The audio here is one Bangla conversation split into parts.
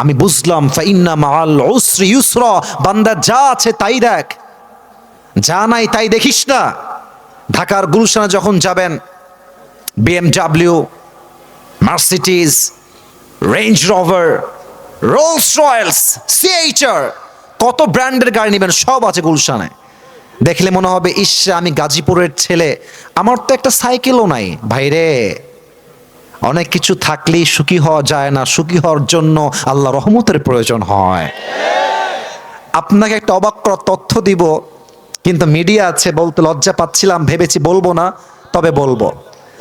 আমি বুঝলাম, ফাইন্না মাল উসরি ইউসরা, বান্দা যা আছে তাই দেখ। যা নাই তাই দেখিস না। ঢাকার গুলশানে যখন যাবেন, BMW Mercedes range rover, Rolls Royce CHR কত ব্র্যান্ডের গাড়ি নেবেন, সব আছে গুলশানে। দেখলে মনে হবে, ইস, আমি গাজীপুরের ছেলে। আমার তো একটা সাইকেলও নাই। ভাইরে অনেক কিছু থাকলেই সুখী হওয়া যায় না। সুখী হওয়ার জন্য আল্লাহ রহমতের প্রয়োজন হয়। আপনাকে একটা অবাক তথ্য দিব, কিন্তু মিডিয়া আছে, বলতে লজ্জা পাচ্ছিলাম, ভেবেছি বলব না, তবে বলব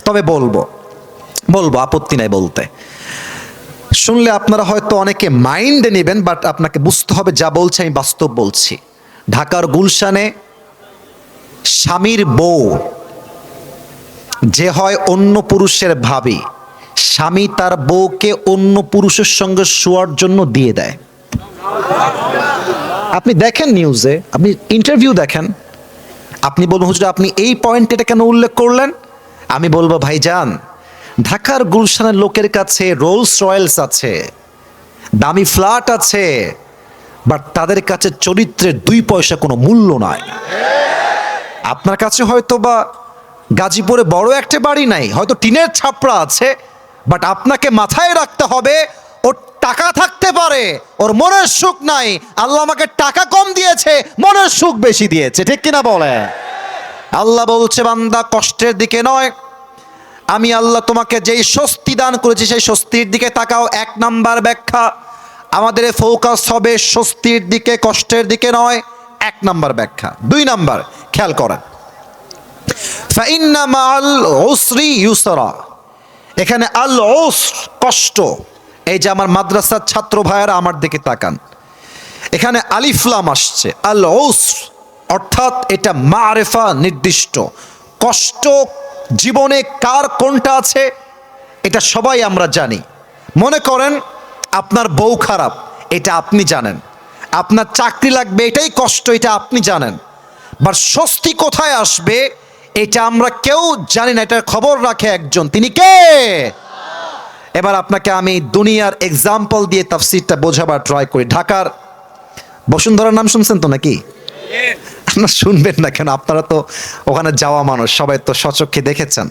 তবে বলব বলব, আপত্তি নাই বলতে। শুনলে আপনারা হয়তো অনেকে মাইন্ডে নেবেন, বাট আপনাকে বুঝতে হবে যা বলছে, আমি বাস্তব বলছি। ঢাকার গুলশানে স্বামীর বউ, যে হয় অন্য পুরুষের ভাবি স্বামী তার বউকে অন্য পুরুষের সঙ্গে শোয়ার জন্য দিয়ে দেয়। আপনি দেখেন নিউজে আপনি ইন্টারভিউ দেখেন। আপনি বলবেন, হুজুর, আপনি এই পয়েন্টটা কেন উল্লেখ করলেন? আমি বলব, ভাইজান, ঢাকার গুলশানের লোকের কাছে রোলস রয়েলস আছে, দামি ফ্ল্যাট আছে বাট তাদের কাছে চরিত্রের দুই পয়সা কোনো মূল্য নাই। আপনার কাছে হয়তো বা গাজীপুরে বড় একটা বাড়ি নাই, হয়তো টিনের ছাপড়া আছে বাট আপনাকে মাথায় রাখতে হবে, ওর টাকা থাকতে পারে, ওর মনের সুখ নাই। আল্লাহ আমাকে টাকা কম দিয়েছে, মনের সুখ বেশি দিয়েছে। ঠিক কিনা বলে? আল্লাহ বলছে, বান্দা, কষ্টের দিকে নয়। আমি আল্লাহ তোমাকে যেই স্বস্তি দান করেছি, সেই স্বস্তির দিকে তাকাও। এক নাম্বার ব্যাখ্যা, আমাদের ফোকাস হবে স্বস্তির দিকে, কষ্টের দিকে নয়। এক নাম্বার ব্যাখ্যা। দুই নাম্বার, খেয়াল করেন। ফাইন্না মাল ওসরি ইউসরা। এখানে আল ওস কষ্ট। এই যে আমার মাদ্রাসার ছাত্র ভাইয়েরা আমার দিকে তাকান। এখানে আলিফলাম আসছে, আল ওস অর্থাৎ এটা মারেফা নির্দিষ্ট। কষ্ট জীবনে কার কোনটা আছে, এটা সবাই আমরা জানি। মনে করেন, আপনার বউ খারাপ, এটা আপনি জানেন। আপনার চাকরি লাগবে, এটাই কষ্ট, এটা আপনি জানেন। বা স্বস্তি কোথায় আসবে এটা আমরা কেউ জানি না, এটার খবর রাখে একজন। তিনি কে? এবার আপনাকে আমি দুনিয়ার এক্সাম্পল দিয়ে তাফসিরটা বোঝাবার ট্রাই করি। ঢাকার বসুন্ধরার নাম শুনছেন তো নাকি? আপনারা শুনবেন না কেন, আপনারা তো ওখানে যাওয়া মানুষ, সবাই তো সচক্ষে দেখেছেন।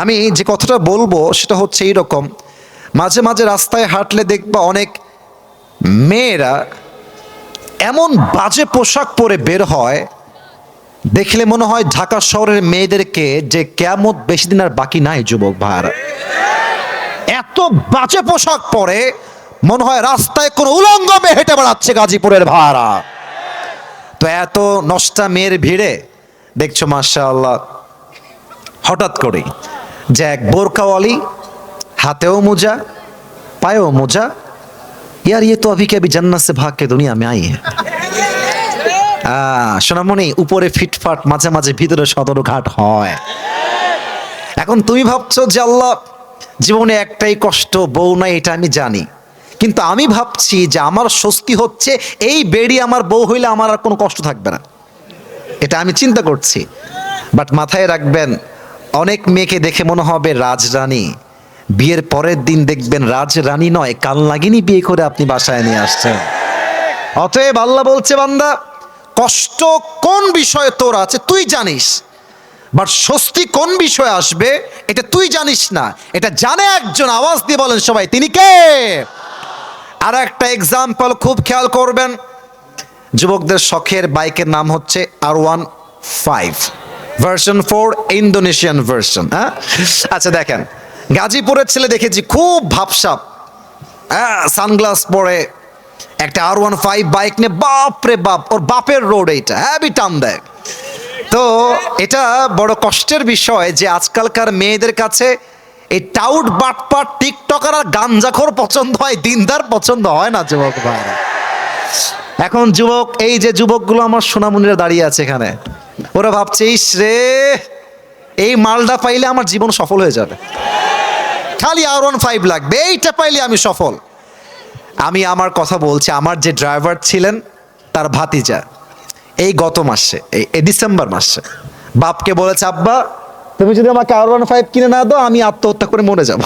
আমি যে কথাটা বলব, সেটা হচ্ছে এইরকম, মাঝে মাঝে রাস্তায় হাঁটলে দেখবা অনেক মেয়েরা এমন বাজে পোশাক পরে বের হয় দেখলে মনে হয় ঢাকা শহরের মেয়েদেরকে যে কেমন বেশি দিন আর বাকি নাই, যুবক ভার এত বাজে পোশাক পরে মনে হয় রাস্তায় কোনো উলঙ্গ মেয়ে হেঁটে বেড়াচ্ছে গাজীপুরের ভাড়া তো এত নষ্টা মেয়ের ভিড়ে, দেখছ মার্শাল্লাহ হঠাৎ করে যে এক বোরকাওয়ালি, হাতেও মোজা, পায়েও মোজা, ইয়ার ইয়ে তো অভি কে জান্নাত দুনিয়া মে আই হ্যাঁ সোনামণি, উপরে ফিটফাট, মাঝে মাঝে ভিতরে সদর ঘাট হয়। এখন তুমি ভাবছ যে আল্লাহ, জীবনে একটাই কষ্ট, বউ নাই, এটা আমি জানি। কিন্তু আমি ভাবছি যে আমার স্বস্তি হচ্ছে, এই বেড়ি আমার বউ হইলে আমার আর কোনো কষ্ট থাকবে না। এটা আমি চিন্তা করছি। বাট মাথায় রাখবেন, অনেক মেয়েকে দেখে মনে হবে রাজরানী। বিয়ের পরের দিন দেখবেন রাজরানী নয়, কাল লাগিনি বিয়ে করে আপনি বাসায় নিয়ে আসছেন। অতএব আল্লাহ বলছে, বান্দা কষ্ট কোন বিষয়ে তোর আছে তুই জানিস। বাট স্বস্তি কোন বিষয়ে আসবে এটা তুই জানিস না। এটা জানে একজন, আওয়াজ দিয়ে বলেন সবাই, তিনি কে? আর একটা এক্সাম্পল খুব খেয়াল করবেন। যুবকদের শখের বাইকের নাম হচ্ছে R one five version four Indonesian version হ্যাঁ? আচ্ছা দেখেন, গাজীপুরের ছেলে দেখেছি, খুব ভাবসাপ হ্যাঁ সানগ্লাস পরে একটা আর ওয়ান ফাইভ বাইক নিয়ে বাপ রে বাপ, ওর বাপের রোড এইটা হ্যাভি টান দেয় তো এটা বড় কষ্টের বিষয় যে আজকালকার মেয়েদের কাছে এই টাউট বাটপাট টিকটকার আর গাঞ্জাখোর পছন্দ হয়, দিনদার পছন্দ হয় না যুবক ভাইরা। এখন যুবক, এই যে যুবকগুলো আমার সোনামুনিরা দাঁড়িয়ে আছে এখানে, ওরা ভাবছে, ইস রে, এই মালটা পাইলে আমার জীবন সফল হয়ে যাবে। খালি আর ওয়ান ফাইভ লাগবে, এইটা পাইলে আমি সফল। আমি আমার কথা বলছি, আমার যে ড্রাইভার ছিলেন, তার ভাতিজা। এই গত মাসে, এই ডিসেম্বর মাসে। বাপকে বলেছে, আব্বা, তুমি যদি আমাকে আর ওয়ান ফাইভ কিনে না দাও, আমি আত্মহত্যা করে মরে যাব।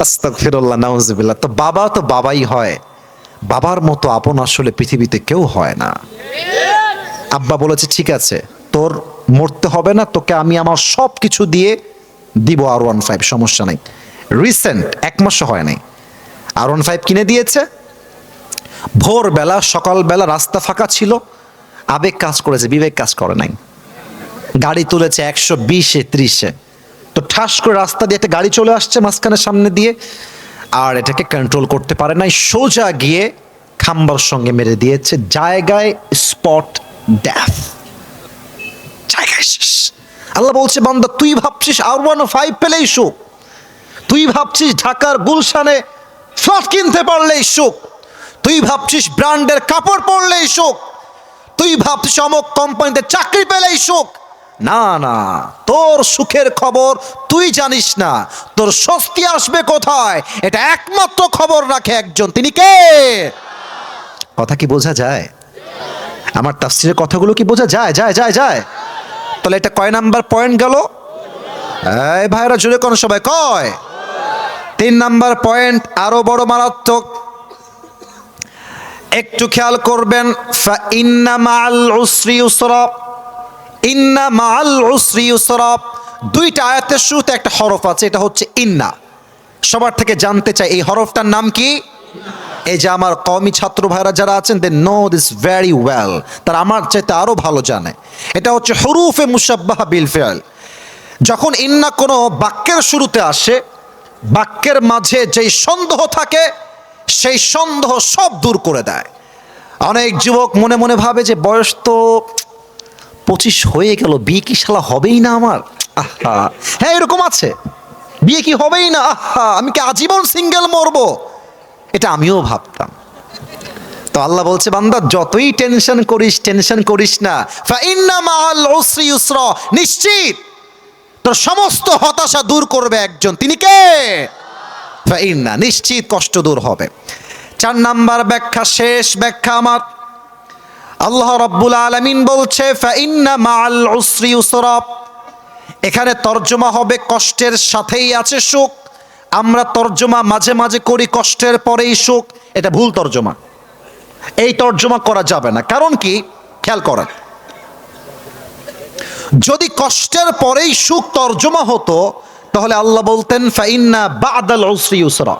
আস্তাগফিরুল্লাহ, নাউজুবিল্লাহ। তো বাবা তো বাবাই হয়। বাবার মতো আপন আসলে পৃথিবীতে কেউ হয় না। আব্বা বলেছে, ঠিক আছে, তোর মরতে হবে না, তোকে আমি আমার সব কিছু দিয়ে দিব আর ওয়ান ফাইভ সমস্যা নেই। রিসেন্ট এক মাসও হয় নাই। আর ওয়ান ফাইভ কিনে দিয়েছে। ভোরবেলা, সকালবেলা রাস্তা ফাঁকা ছিল। আবেগ কাজ করেছে, বিবেক কাজ করে নাই। গাড়ি তুলেছে একশো বিশে, ত্রিশে। তো ঠাস করে রাস্তা দিয়ে একটা গাড়ি চলে আসছে মাঝখানের সামনে দিয়ে। আর এটাকে কন্ট্রোল করতে পারে নাই। সোজা গিয়ে খাম্বার সঙ্গে মেরে দিয়েছে। জায়গায় স্পট ড্যাফ আল্লাহ বলছে, বান্দা, তুই ভাবছিস আর ওয়ান ফাইভ পেলেই সুখ। তুই ভাবছিস ঢাকার গুলশানে ফ্ল্যাট কিনতে পারলেই সুখ। তুই ভাবছিস ব্র্যান্ডের কাপড় পরলেই সুখ। তুই ভাবছিস অমক কোম্পানিতে চাকরি পেলেই সুখ। না না, তোর সুখের খবর তুই জানিস না। তোর স্বস্তি আসবে কোথায়? এটা একমাত্র খবর রাখে একজন। তিনি কে? কথা কি বোঝা যায়? আমার তাফসিরের কথাগুলো কি বোঝা যায়? যায় যায় যায়। তাহলে এটা কয় নাম্বার পয়েন্ট গেল? ভাইরা জুড়ে কোন সবাই, কয়? তিন নাম্বার পয়েন্ট, আরও বড় মারাত্মক। একটু খেয়াল করবেন ইন্না মাআল উসরি ইউসরা। ইন্না মাআল উসরি ইউসরা। দুইটা আয়াতের শুরুতে একটা হরফ আছে, এটা হচ্ছে ইন্না। সবার থেকে জানতে চাই, এই হরফটার নাম কি? এই যে আমার কমি ছাত্র ভাইরা যারা আছেন they know this very well তারা আমার চাইতে আরও ভালো জানে। এটা হচ্ছে হরুফে মুসাব্বাহা বিল ফেল যখন ইন্না কোনো বাক্যের শুরুতে আসে বাক্যের মাঝে যেই সন্দেহ থাকে, সেই সন্দেহ সব দূর করে দেয়। অনেক যুবক মনে মনে ভাবে যে বয়স তো পঁচিশ হয়ে গেল, বিয়ে কি শালা হবেই না আমার? আহা হ্যাঁ এরকম আছে। বিয়ে কি হবেই না? আহা, আমি কি আজীবন সিঙ্গেল মরবো? এটা আমিও ভাবতাম। তো আল্লাহ বলছে, বান্দা, যতই টেনশন করিস টেনশন করিস না। নিশ্চিত তোর সমস্ত হতাশা দূর করবে একজন। তিনি কে? ফাইন্না নিশ্চিত কষ্ট দূর হবে। চার নাম্বার ব্যাখ্যা, শেষ ব্যাখ্যা আমার। আল্লাহ রাব্বুল আলামিন বলছে এখানে তর্জমা হবে কষ্টের সাথেই আছে সুখ। আমরা তর্জমা মাঝে মাঝে করি কষ্টের পরেই সুখ। এটা ভুল তর্জমা। এই তর্জমা করা যাবে না। কারণ কি? খেয়াল করেন। যদি কষ্টের পরেই সুখ তর্জমা হতো, তাহলে আল্লাহ বলতেন, ফাইন্না বাদাল উসরি ইউসরা।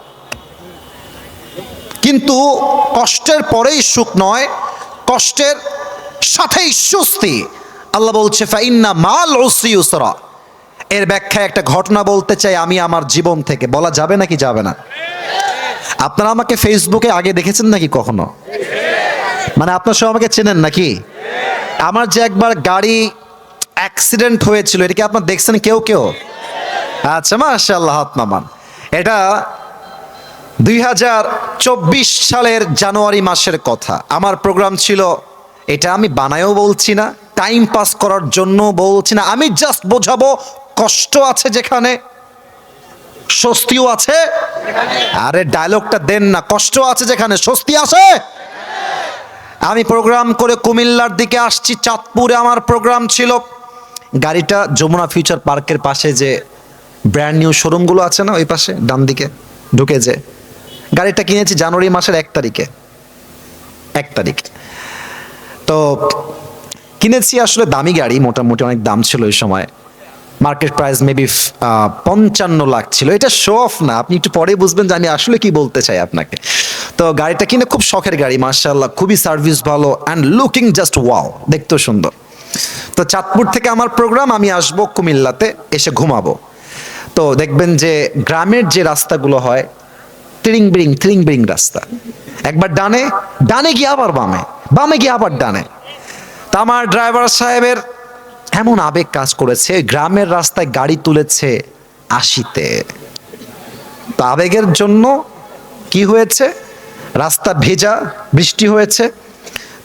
কিন্তু কষ্টের পরেই সুখ নয়, কষ্টের সাথেই স্বস্তি। আল্লাহ বলছে, ফাইন্না মাল উসরি ইউসরা। এর ব্যাখ্যা একটা ঘটনা বলতে চাই, আমি আমার জীবন থেকে। বলা যাবে নাকি যাবে না? আপনারা আমাকে ফেসবুকে আগে দেখেছেন নাকি কখনো? মানে আপনার সব আমাকে চেনেন নাকি? আমার যে একবার গাড়ি অ্যাক্সিডেন্ট হয়েছিল, এটা কি আপনার দেখছেন কেউ কেউ? আচ্ছা মাশাল্লাহ হাত নামান। এটা দুই হাজার চব্বিশ সালের জানুয়ারি মাসের কথা। আমার প্রোগ্রাম ছিল, এটা আমি বানায়ও বলছি না টাইম পাস করার জন্য বলছি না, আমি জাস্ট বোঝাবো, কষ্ট আছে যেখানে, স্বস্তিও আছে, আরে ডায়লগটা দেন না, কষ্ট আছে যেখানে, স্বস্তি আছে। আমি প্রোগ্রাম করে কুমিল্লার দিকে আসছি, চাঁদপুরে আমার প্রোগ্রাম ছিল গাড়িটা যমুনা ফিউচার পার্কের পাশে যে ব্র্যান্ড নিউ শোরুমগুলো আছে না ওই পাশে, ডান দিকে ঢুকে যে গাড়িটা কিনেছি জানুয়ারি মাসের এক তারিখে। এক তারিখে। তো কিনেছি আসলে দামি গাড়ি, মোটামুটি অনেক দাম ছিল ওই সময়। মার্কেট প্রাইস মেবি পঞ্চান্ন লাখ ছিল। এটা শো অফ না, আপনি একটু পরে বুঝবেন যে আমি আসলে কি বলতে চাই আপনাকে। তো গাড়িটা কিনে খুব শখের গাড়ি মার্শাল্লাহ খুবই সার্ভিস ভালো অ্যান্ড লুকিং জাস্ট ওয়াও দেখতেও সুন্দর। তো চাঁদপুর থেকে আমার প্রোগ্রাম আমি আসব কুমিল্লাতে, এসে ঘুমাবো। তো দেখবেন যে গ্রামের যে রাস্তাগুলো হয়, ত্রিং বিরিং ত্রিং বিরিং রাস্তা। একবার ডানে ডানে গিয়ে আবার বামে বামে গিয়ে আবার ডানে। তা আমার ড্রাইভার সাহেবের এমন আবেগ কাজ করেছে, গ্রামের রাস্তায় গাড়ি তুলেছে আশিতে। তো আবেগের জন্য কি হয়েছে? রাস্তা ভেজা, বৃষ্টি হয়েছে।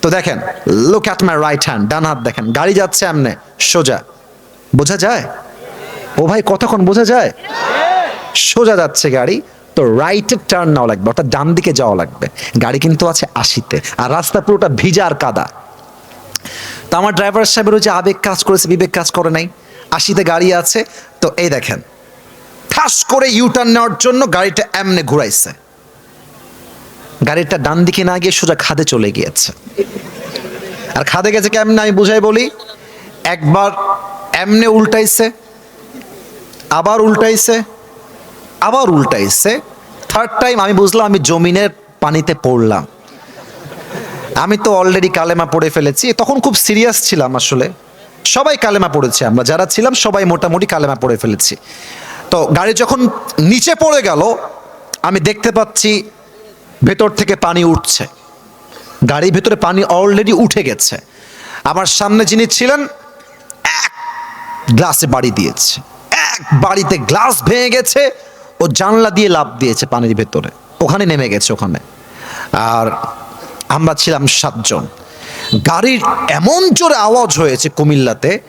তো দেখেন look at my right hand ডান হাত দেখেন, গাড়ি যাচ্ছে এমনে সোজা। বোঝা যায়? ও ভাই, কতক্ষণ বোঝা যায়? সোজা যাচ্ছে গাড়ি, তো রাইটে টার্ন নেওয়া লাগবে, অর্থাৎ ডান দিকে যাওয়া লাগবে। গাড়ি কিন্তু আছে আশিতে, আর রাস্তা পুরোটা ভিজা আর কাদা। তো আমার ড্রাইভার সাহেবের ওই যে আবেগ কাজ করেছে, বিবেক কাজ করে নাই। আশিতে গাড়ি আছে, তো এই দেখেন ঠাস করে ইউটার্ন নেওয়ার জন্য গাড়িটা এমনে ঘুরাইছে। গাড়িটা ডান দিকে না গিয়ে সোজা খাদে চলে গিয়েছে। আর খাদে গেছে কেমনে আমি বুঝাই বলি? একবার এমনে উল্টাইছে, আবার উল্টাইছে আবার উল্টাইছে। থার্ড টাইম আমি বুঝলাম আমি জমিনের পানিতে পড়লাম। আমি তো অলরেডি কালেমা পড়ে ফেলেছি, তখন খুব সিরিয়াস ছিলাম আসলে। সবাই কালেমা পড়েছে, আমরা যারা ছিলাম সবাই মোটামুটি কালেমা পড়ে ফেলেছি। তো গাড়ি যখন নিচে পড়ে গেল, আমি দেখতে পাচ্ছি ভেতর থেকে পানি উঠছে। গাড়ির ভেতরে পানি অলরেডি উঠে গেছে। আমার সামনে যিনি ছিলেন, এক গ্লাসে বাড়ি দিয়েছে। এক বাড়িতে গ্লাস ভেঙে গেছে ও জানলা দিয়ে লাভ দিয়েছে পানির ভেতরে। ওখানে নেমে গেছে ওখানে। আর আমরা ছিলাম সাতজন। গাড়ির এমন জোরে আওয়াজ হয়েছে কুমিল্লাতে,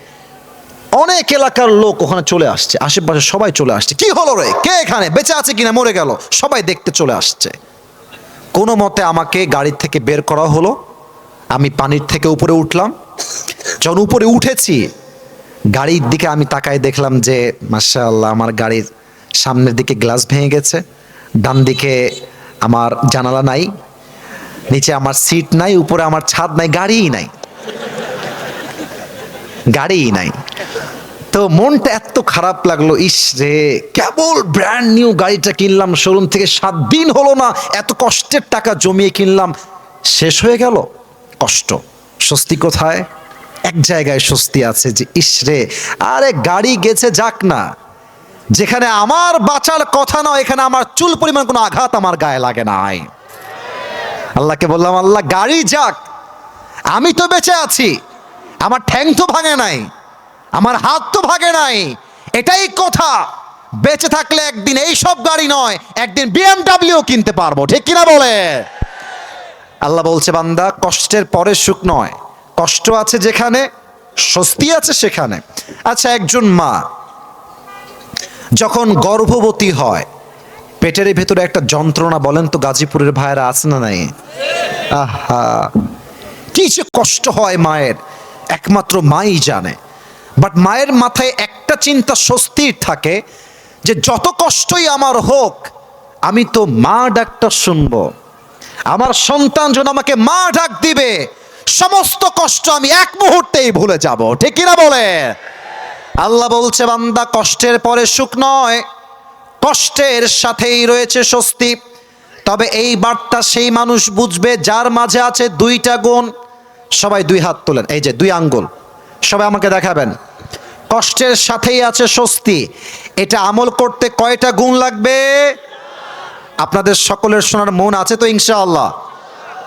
অনেক এলাকার লোক ওখানে চলে আসছে। আশেপাশে সবাই চলে আসছে। কি হলো রে? কে এখানে? বেঁচে আছে কিনা? মরে গেল। সবাই দেখতে চলে আসছে। কোনো মতে আমাকে গাড়ির থেকে বের করা হলো। আমি পানির থেকে উপরে উঠলাম। যখন উপরে উঠেছি, গাড়ির দিকে আমি তাকায় দেখলাম যে, মাশাআল্লাহ, আমার গাড়ির সামনের দিকে গ্লাস ভেঙে গেছে। ডান দিকে আমার জানালা নাই। নিচে আমার সিট নাই, উপরে আমার ছাদ নাই, গাড়িই নাই। গাড়িই নাই। তো মনটা এত খারাপ লাগল, ইস রে, কেবল ব্র্যান্ড নিউ গাড়িটা কিনলাম শোরুম থেকে সাত দিন হলো না, এত কষ্টের টাকা জমিয়ে কিনলাম, শেষ হয়ে গেল? কষ্ট। স্বস্তি কোথায়? এক জায়গায় স্বস্তি আছে যে, ইস রে, আরে গাড়ি গেছে যাক না। যেখানে আমার বাঁচার কথা নয়, এখানে আমার চুল পরিমাণ কোনো আঘাত আমার গায়ে লাগে নাই। আল্লাহকে বললাম, আল্লাহ, গাড়ি যাক। আমি তো বেঁচে আছি, আমার ঠ্যাং তো ভাঙে নাই। আমার হাত তো ভাগে নাই। এটাই কথা। বেঁচে থাকলে একদিন এই সব গাড়ি নয়, একদিন বিএমডাব্লিউ কিনতে পারব, ঠিক কিনা বলে? আল্লাহ বলছে, বান্দা, কষ্টের পরে সুখ নয়। কষ্ট আছে যেখানে, স্বস্তি আছে সেখানে। আচ্ছা একজন মা যখন গর্ভবতী হয়, পেটের ভেতরে একটা যন্ত্রণা, বলেন তো, গাজীপুরের ভাইয়েরা আছে না নাই? আহা! কি যে কষ্ট হয় মায়ের। একমাত্র মাই জানে। বাট মায়ের মাথায় একটা চিন্তা স্বস্তির থাকে যে যত কষ্টই আমার হোক, আমি তো মা ডাকটা শুনব। আমার সন্তান যেন আমাকে মা ডাক দিবে, সমস্ত কষ্ট আমি এক মুহূর্তেই ভুলে যাব। ঠিক কিনা বলে? আল্লাহ বলছে, বান্দা, কষ্টের পরে সুখ নয়, কষ্টের সাথেই রয়েছে স্বস্তি। তবে এই বার্তা সেই মানুষ বুঝবে, যার মাঝে আছে দুইটা গুণ। সবাই দুই হাত তোলেন, এই যে দুই আঙ্গুল। সবাই আমাকে দেখাবেন। কষ্টের সাথেই আছে স্বস্তি। এটা আমল করতে কয়টা গুণ লাগবে? আপনাদের সকলের শোনার মন আছে তো ইনশাআল্লাহ?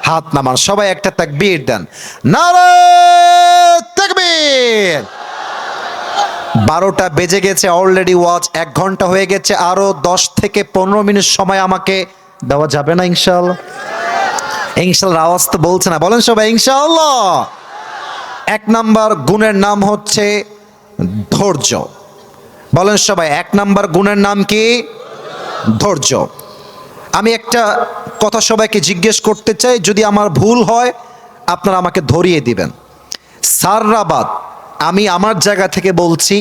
হাত নামান, সবাই একটা তাকবীর দেন। তাকবীর! বারোটা বেজে গেছে অলরেডি ওয়াচ এক ঘণ্টা হয়ে গেছে, আরও দশ থেকে পনেরো মিনিট সময় আমাকে দেওয়া যাবে না ইনশাআল্লাহ? ইনশাল্লাহ আওয়াজ তো বলছে না। বলেন সবাই, ইনশাআল্লাহ! এক নাম্বার গুণের নাম হচ্ছে ধৈর্য। বলেন সবাই, এক নাম্বার গুণের নাম কি? ধৈর্য। আমি একটা কথা সবাইকে জিজ্ঞেস করতে চাই, যদি আমার ভুল হয়, আপনারা আমাকে ধরিয়ে দিবেন। সাররাবাদ আমি আমার জায়গা থেকে বলছি,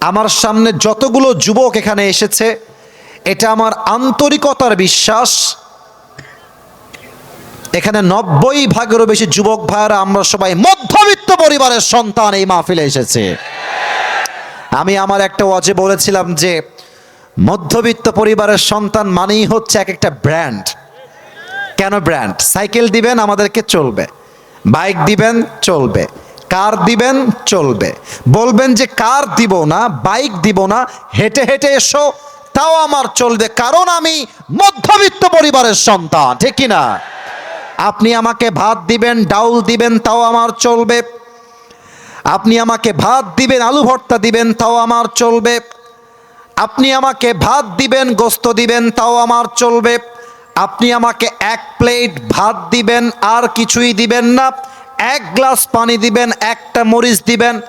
আমার সামনে যতগুলো যুবক এখানে এসেছে, এটা আমার আন্তরিকতার বিশ্বাস এখানে নব্বই ভাগেরও বেশি যুবক ভাইয়েরা, আমরা সবাই মধ্যবিত্ত পরিবারের সন্তান এই মাহফিলে এসেছে। আমি আমার একটা ওয়াজে বলেছিলাম যে, মধ্যবিত্ত পরিবারের সন্তান মানেই হচ্ছে এক একটা ব্র্যান্ড। কেন ব্র্যান্ড? সাইকেল দিবেন, আমাদেরকে চলবে। বাইক দিবেন, চলবে। কার দিবেন, চলবে। বলবেন যে, কার দিব না, বাইক দিব না, হেঁটে হেঁটে এসো, তাও আমার চলবে, কারণ আমি মধ্যবিত্ত পরিবারের সন্তান, ঠিক কি না আপনি আমাকে ভাত দিবেন, ডাউল দিবেন, তাও আমার চলবে। আপনি আমাকে ভাত দিবেন, আলু ভর্তা দিবেন, তাও আমার চলবে। আপনি আমাকে ভাত দিবেন, গোস্ত দিবেন, তাও আমার চলবে। আপনি আমাকে এক প্লেট ভাত দিবেন, আর কিছুই দিবেন না। এক গ্লাস পানি দিবেন, একটা মরিচ দিবেন।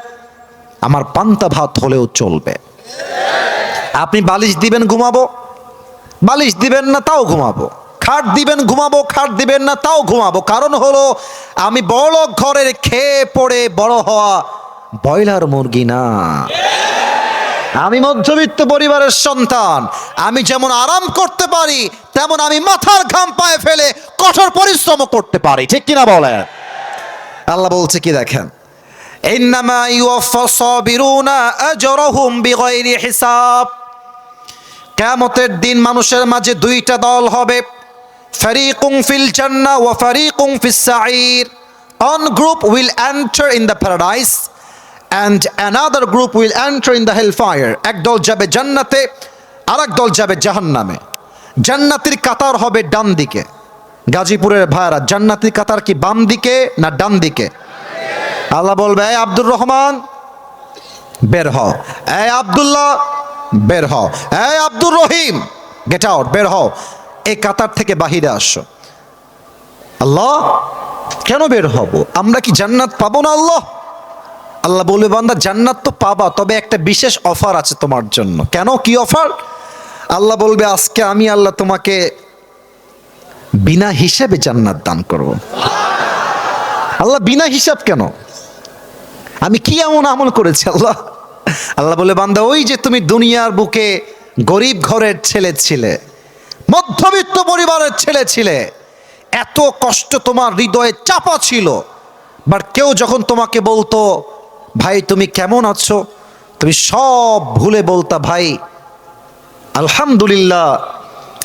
আমার পান্তা ভাত হলেও চলবে। আপনি বালিশ দিবেন, ঘুমাবো। বালিশ দিবেন না, তাও ঘুমাবো। খাট দিবেন, ঘুমাবো, খাট দিবেন না, তাও ঘুমাবো। কারণ হলো, আমি বড় ঘরের খেয়ে পড়ে বড় হওয়া ব্রয়লার মুরগি না। আমি মধ্যবিত্ত পরিবারের সন্তান। আমি যেমন আরাম করতে পারি, তেমন আমি মাথার ঘাম পায়ে ফেলে কঠোর পরিশ্রম করতে পারি। ঠিক কিনা বলেন আল্লাহ বলছে কি দেখেন? ইন্নামা হিসাব। কিয়ামতের দিন মানুষের মাঝে দুইটা দল হবে। ফারিকুম ফিল জান্নাহ ওয়া ফারিকুম ফিস সাঈর। One group will enter in the paradise and another group will enter in the hellfire. এক দল যাবে জান্নাতে আর এক দল যাবে জাহান্নামে। জান্নাতের কাতার হবে ডান দিকে। গাজীপুরের ভাইরা জান্নাতের কাতার কি বাম দিকে না ডান দিকে? আল্লাহ বলবে "এই আব্দুর রহমান, বের হও। এই আব্দুল্লাহ, বের হও। এই আব্দুর রহিম গেট আউট বের হও। এই কাতার থেকে বাহিরে আসো। আল্লাহ, কেন বের হব? আমরা কি জান্নাত পাবো না আল্লাহ? আল্লাহ বলবে, বান্দা, জান্নাত তো পাবা, তবে একটা বিশেষ অফার আছে তোমার জন্য। কেন? কি অফার আল্লাহ বলবে, আজকে আমি আল্লাহ তোমাকে বিনা হিসাবে জান্নাত দান করব। আল্লাহ, বিনা হিসাব কেন? আমি কি এমন আমল করেছি আল্লাহ? আল্লাহ বলে বান্দা, ওই যে তুমি দুনিয়ার বুকে গরিব ঘরের ছেলে ছিলে মধ্যবিত্ত পরিবারের ছেলে ছিলে, এত কষ্ট তোমার হৃদয়ে চাপা ছিল। বাট কেউ যখন তোমাকে বলতো, ভাই, তুমি কেমন আছো? তুমি সব ভুলে বলতা, ভাই, আলহামদুলিল্লাহ,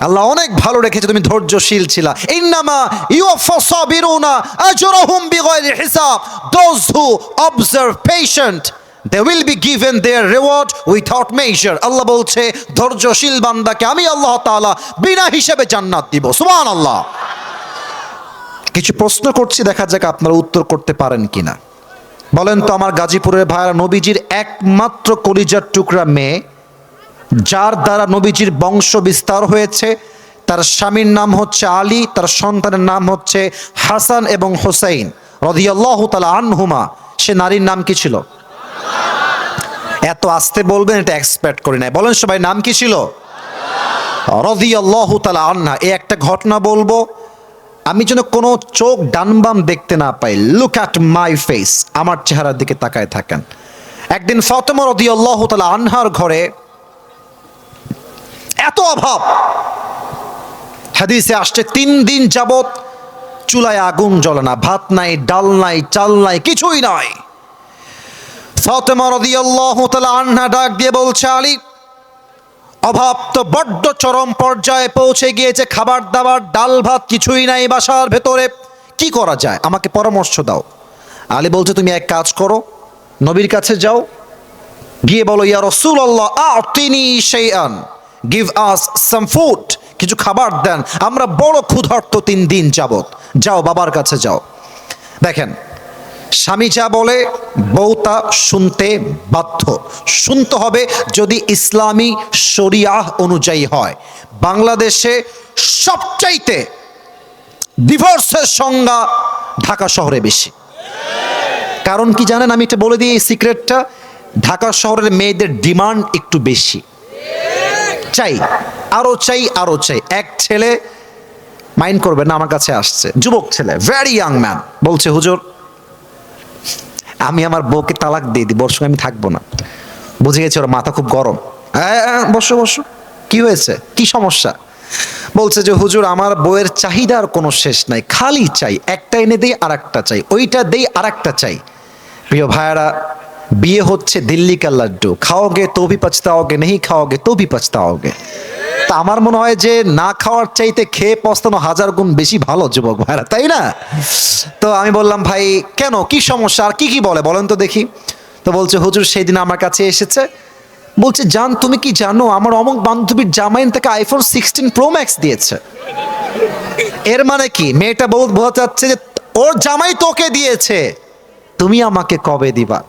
আল্লাহ অনেক ভালো রেখেছে, তুমি ধৈর্যশীল ছিলা। ইন্নামা ইউফাসাবিরুনা আজরাহুম বিগাইরি হিসাব। Those who observe patient they will be given their reward without measure আল্লাহ বলছে, ধৈর্যশীল বান্দাকে আমি আল্লাহ তাআলা বিনা হিসেবে জান্নাত দিব। সুবহানাল্লাহ। কিছু প্রশ্ন করছি, দেখা যাক আপনারা উত্তর করতে পারেন কিনা। বলেন তো, আমার গাজীপুরের ভাইরা নবীজির একমাত্র কলিজার টুকরা মেয়ে, যার দ্বারা নবীজির বংশ বিস্তার হয়েছে, তার স্বামীর নাম হচ্ছে আলী, তার সন্তানের নাম হচ্ছে হাসান এবং হোসাইন। রদিয়াল্লাহ তালা আনহুমা, সে নারীর নাম কি ছিল? এত আস্তে বলবেন, এটা এক্সপেক্ট করি নাই বলেন সবাই, নাম কি ছিল? রদিয়াল্লাহ তালা আন্না এই একটা ঘটনা বলব, আমি যেন কোনো চোখ ডানবাম দেখতে না পাই। লুক অ্যাট মাই ফেস আমার চেহারার দিকে তাকায় থাকেন। একদিন ফতেমা রদিয়াল্লাহ তালা আনহার ঘরে এত অভাব। হাদিসে আসছে, তিন দিন যাবত চুলায় আগুন জ্বলে না। ভাত নাই, ডাল নাই, চাল নাই, কিছুই নাই। ফাতেমা রাদিয়াল্লাহু তাআলা আনহা ডাক দিয়ে বলছে, আলী, অভাব তো বড্ড চরম পর্যায়ে পৌঁছে গিয়েছে খাবার দাবার ডাল ভাত কিছুই নাই বাসার ভেতরে। কি করা যায়? আমাকে পরামর্শ দাও। আলী বলছে, তুমি এক কাজ করো, নবীর কাছে যাও, গিয়ে বলো, ইয়া রসুল আল্লাহ আতিনি শাইআন, গিভ আস সাম ফুড, কিছু খাবার দেন। আমরা বড় ক্ষুধার্ত তিন দিন যাবত যাও, বাবার কাছে যাও। দেখেন স্বামী যা বলে, বউ তা শুনতে বাধ্য। শুনতে হবে যদি ইসলামী শরিয়াহ অনুযায়ী হয়। বাংলাদেশে সবচাইতে ডিভোর্সের সংজ্ঞা ঢাকা শহরে বেশি। কারণ কি জানেন? আমি এটা বলে দিই এই সিক্রেটটা ঢাকা শহরের মেয়েদের ডিমান্ড একটু বেশি। চাই, আরও চাই আরও চাই। এক ছেলে মাইন্ড করবে না, আমার কাছে আসছে। যুবক ছেলে ভেরি ইয়াং ম্যান বলছে, হুজুর আমি আমার বউকে তালাক দিয়ে দিই বর্ষ আমি থাকব না। বুঝে গেছি ওর মাথা খুব গরম। হ্যাঁ, হ্যাঁ, বসো বসো। কি হয়েছে? কি সমস্যা? বলছে যে হুজুর আমার বউয়ের চাহিদার কোনো শেষ নাই। খালি চাই একটা এনে দেই আর একটা চাই। ওইটা দেই আর একটা চাই। প্রিয় ভাইয়ারা বিয়ে হচ্ছে দিল্লি কা লাড্ডু? খাওগে তো ভি পছতাওগে নেই খাওগে তো ভি পছতাওগে তা আমার মনে হয় যে না খাওয়ার চাইতে খেয়ে পস্তানো হাজার গুণ বেশি ভালো, যুবক ভাইরা, তাই না? তো আমি বললাম, ভাই, কেন? কি সমস্যা? আর কি কি বলে? বলেন তো দেখি। তো বলছে, হুজুর সেই দিন আমার কাছে এসেছে। বলছে, জান, তুমি কি জানো, আমার অমুক বান্ধবীর জামাইন থেকে আইফোন সিক্সটিন প্রো ম্যাক্স দিয়েছে। এর মানে কি? মেয়েটা বহুত বোঝা যাচ্ছে যে ওর জামাই তোকে দিয়েছে। তুমি আমাকে কবে দিবা?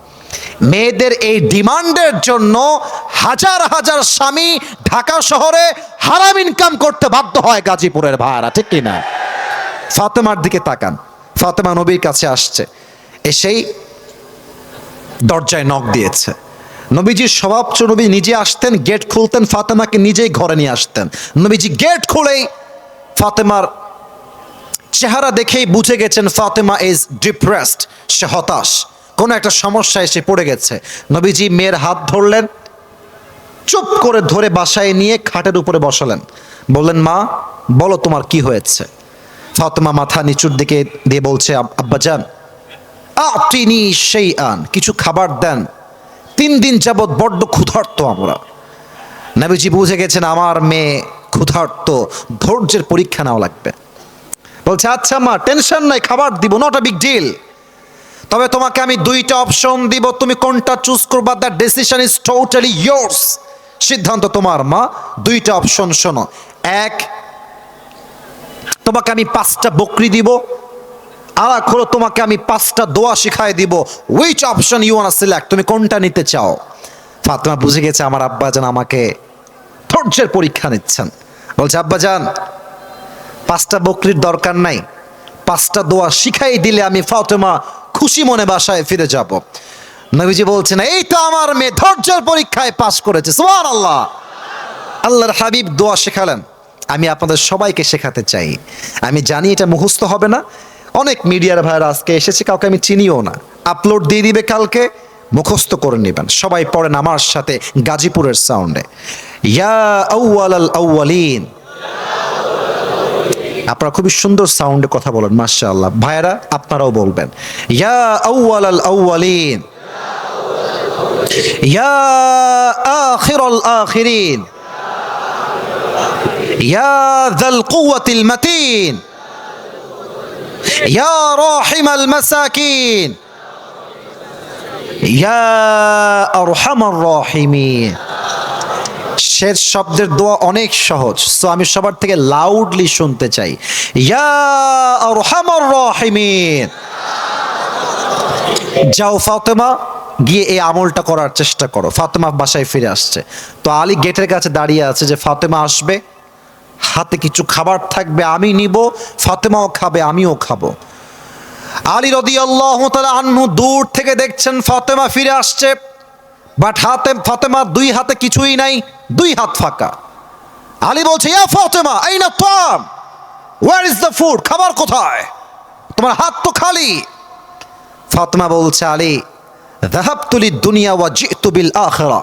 মেয়েদের এই ডিমান্ডের জন্য হাজার হাজার স্বামী ঢাকা শহরে হারাম ইনকাম করতে বাধ্য হয় গাজীপুরের ভাড়া ঠিক কিনা? ফাতেমার দিকে তাকান। ফাতেমা নবীর কাছে আসছে। এসেই দরজায় নখ দিয়েছে। নবীজির স্বভাব নবী নিজে আসতেন, গেট খুলতেন, ফাতেমাকে নিজেই ঘরে নিয়ে আসতেন। নবীজি গেট খুলেই ফাতেমার চেহারা দেখেই বুঝে গেছেন, ফাতেমা ইজ ডিপ্রেসড সে হতাশ। কোনো একটা সমস্যায় এসে পড়ে গেছে। নবীজি মেয়ের হাত ধরলেন, চুপ করে ধরে বাসায় নিয়ে খাটের উপরে বসালেন। বললেন, মা, বলো তোমার কি হয়েছে? ফাতেমা মাথা নিচুর দিকে দিয়ে বলছে, "আব- আব্বাজান আতিনি সেই আন কিছু খাবার দেন। তিন দিন যাবৎ বড্ড ক্ষুধার্ত আমরা। নবীজি বুঝে গেছেন, আমার মেয়ে ক্ষুধার্ত, ধৈর্যের পরীক্ষা নেওয়া লাগবে। বলছে আচ্ছা মা, টেনশন নাই, খাবার দিব, নট আ বিগ ডিল। তবে তোমাকে আমি দুইটা অপশন দিব। তুমি কোনটা চুজ করবা the decision is totally yours সিদ্ধান্ত তোমার, মা। দুইটা অপশন শোনো। এক, তোমাকে আমি পাঁচটা বকরি দিব। আর হলো তোমাকে আমি পাঁচটা দোয়া শিখাই দিব। Which option you want select তুমি কোনটা নিতে চাও? ফাতেমা বুঝে গেছে আমার আব্বাজান আমাকে ধৈর্যের পরীক্ষা নিচ্ছেন। বলছে আব্বাজান পাঁচটা বকরির দরকার নাই। পাঁচটা দোয়া শিখাই দিলে আমি ফাতেমা খুশি মনে বাসায় ফিরে যাব। নবীজি বলছেন, এই তো আমার মেয়ে ধৈর্যের পরীক্ষায় পাশ করেছে সুবহান আল্লাহ আল্লাহর হাবিব দোয়া শেখালেন। আমি আপনাদের সবাইকে শেখাতে চাই। আমি জানি এটা মুখস্থ হবে না। অনেক মিডিয়ার ভাইরা আজকে এসেছে, কাউকে আমি চিনিও না। আপলোড দিয়ে দিবে কালকে, মুখস্থ করে নেবেন। সবাই পড়েন আমার সাথে গাজীপুরের সাউন্ডে ইয়া আউয়াল আল আউয়ালিন। আপনারা খুবই সুন্দর সাউন্ডে কথা বলেন মাসা আল্লাহ ভাইয়েরা, আপনারাও বলবেন, ইয়া আউয়াল আল আউয়ালিন ইয়া আখির আল আখিরিন, ইয়া যাল কুওয়াতিল মাতিন, ইয়া রাহিমাল মাসাকিন, ইয়া আরহামার রাহিমিন। শেষ শব্দের দোয়া অনেক সহজ। সো আমি সবার থেকে লাউডলি শুনতে চাই। যাও ফাতেমা, গিয়ে এই আমলটা করার চেষ্টা করো। ফাতেমা বাসায় ফিরে আসছে। তো আলী গেটের কাছে দাঁড়িয়ে আছে যে ফাতেমা আসবে। হাতে কিছু খাবার থাকবে, আমি নিব, ফাতেমাও খাবে, আমিও খাব। আলী রদি আল্লাহ আন্নু দূর থেকে দেখছেন ফাতেমা ফিরে আসছে। বাট হাতে ফাতেমা দুই হাতে কিছুই নাই দুই হাত ফাঁকা আলী বলছে ইয়া ফাতেমা এই না তাম ওয়ার ইজ দ্য ফুড খাবার কোথায় তোমার হাত তো খালি ফাতেমা বলছে আলী ذهبت للدنيا وجئت بالآخرة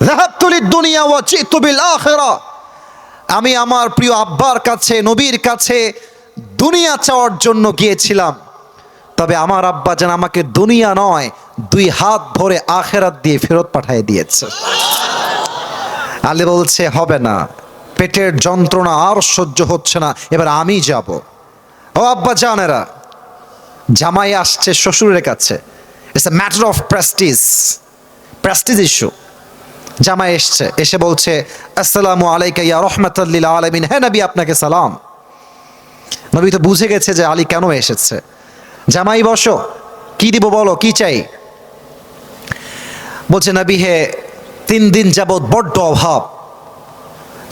ذهبت للدنيا وجئت بالآخرة আমি আমার প্রিয় আব্বার কাছে নবীর কাছে দুনিয়া চাওয়ার জন্য গিয়েছিলাম তবে আমার আব্বা যেন আমাকে দুনিয়া নয়, দুই হাত ভরে আখেরাত দিয়ে ফেরত পাঠিয়ে দিয়েছে। আলী বলছে, হবে না। পেটের যন্ত্রণা আর সহ্য হচ্ছে না। এবার আমি যাব। ও আব্বা জানেরা, জামাই আসছে শ্বশুরের কাছে। It's a matter of prestige prestige issue জামাই এসছে, এসে বলছে, আসসালামু আলাইকা ইয়া রহমাতাল্লিল আলামিন। হ্যাঁ নবী, আপনাকে সালাম। নবী তো বুঝে গেছে যে আলী কেন এসেছে। জামাই বসো, কি দিব বলো, কি চাই? বলছে, নবী হে, তিন দিন যাবৎ বড্ড অভাব।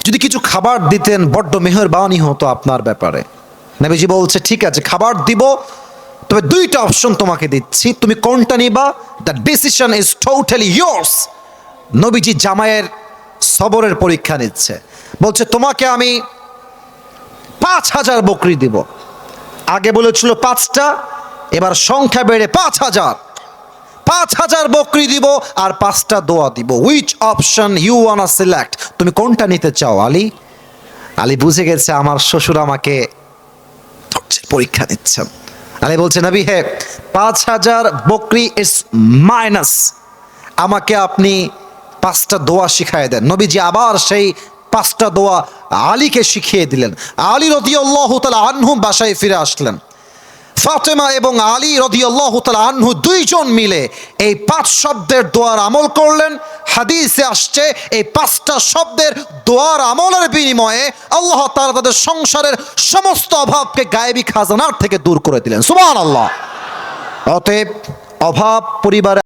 যদি কিছু খাবার দিতেন, বড্ড মেহরবানি হতো আপনার ব্যাপারে। নবীজি বলছে, ঠিক আছে, খাবার দিব, তবে দুইটা অপশন তোমাকে দিচ্ছি। তুমি কোনটা নিবা? The decision is totally yours নবীজি জামাইয়ের সবরের পরীক্ষা নিচ্ছে। বলছে, তোমাকে আমি পাঁচ হাজার বকরি দিব। আগে বলেছিল পাঁচটা এবার সংখ্যা বেড়ে পাঁচ হাজার। পাঁচ হাজার বকরি দিব আর পাঁচটা দোয়া দিব। Which option you wanna select তুমি কোনটা নিতে চাও, আলী? আলী বুঝে গেছে আমার শ্বশুর আমাকে পরীক্ষা নিচ্ছেন আলী বলছে, নবী, হে, পাঁচ হাজার বকরি ইস মাইনাস আমাকে আপনি পাঁচটা দোয়া শিখাই দেন। নবীজি আবার সেই পাঁচটা দোয়া আলীকে শিখিয়ে দিলেন। আলী রদিয়াল্লাহ তালা আনহু বাসায় ফিরে আসলেন। ফাতেমা এবং আলী রদিয়াল্লাহ আল্লাহ আনহু দুইজন মিলে এই পাঁচ শব্দের দোয়ার আমল করলেন। হাদিসে আসছে, এই পাঁচটা শব্দের দোয়ার আমলের বিনিময়ে আল্লাহ তারা তাদের সংসারের সমস্ত অভাবকে গায়েবী খাজানার থেকে দূর করে দিলেন। সুমান আল্লাহ অতএব অভাব পরিবারে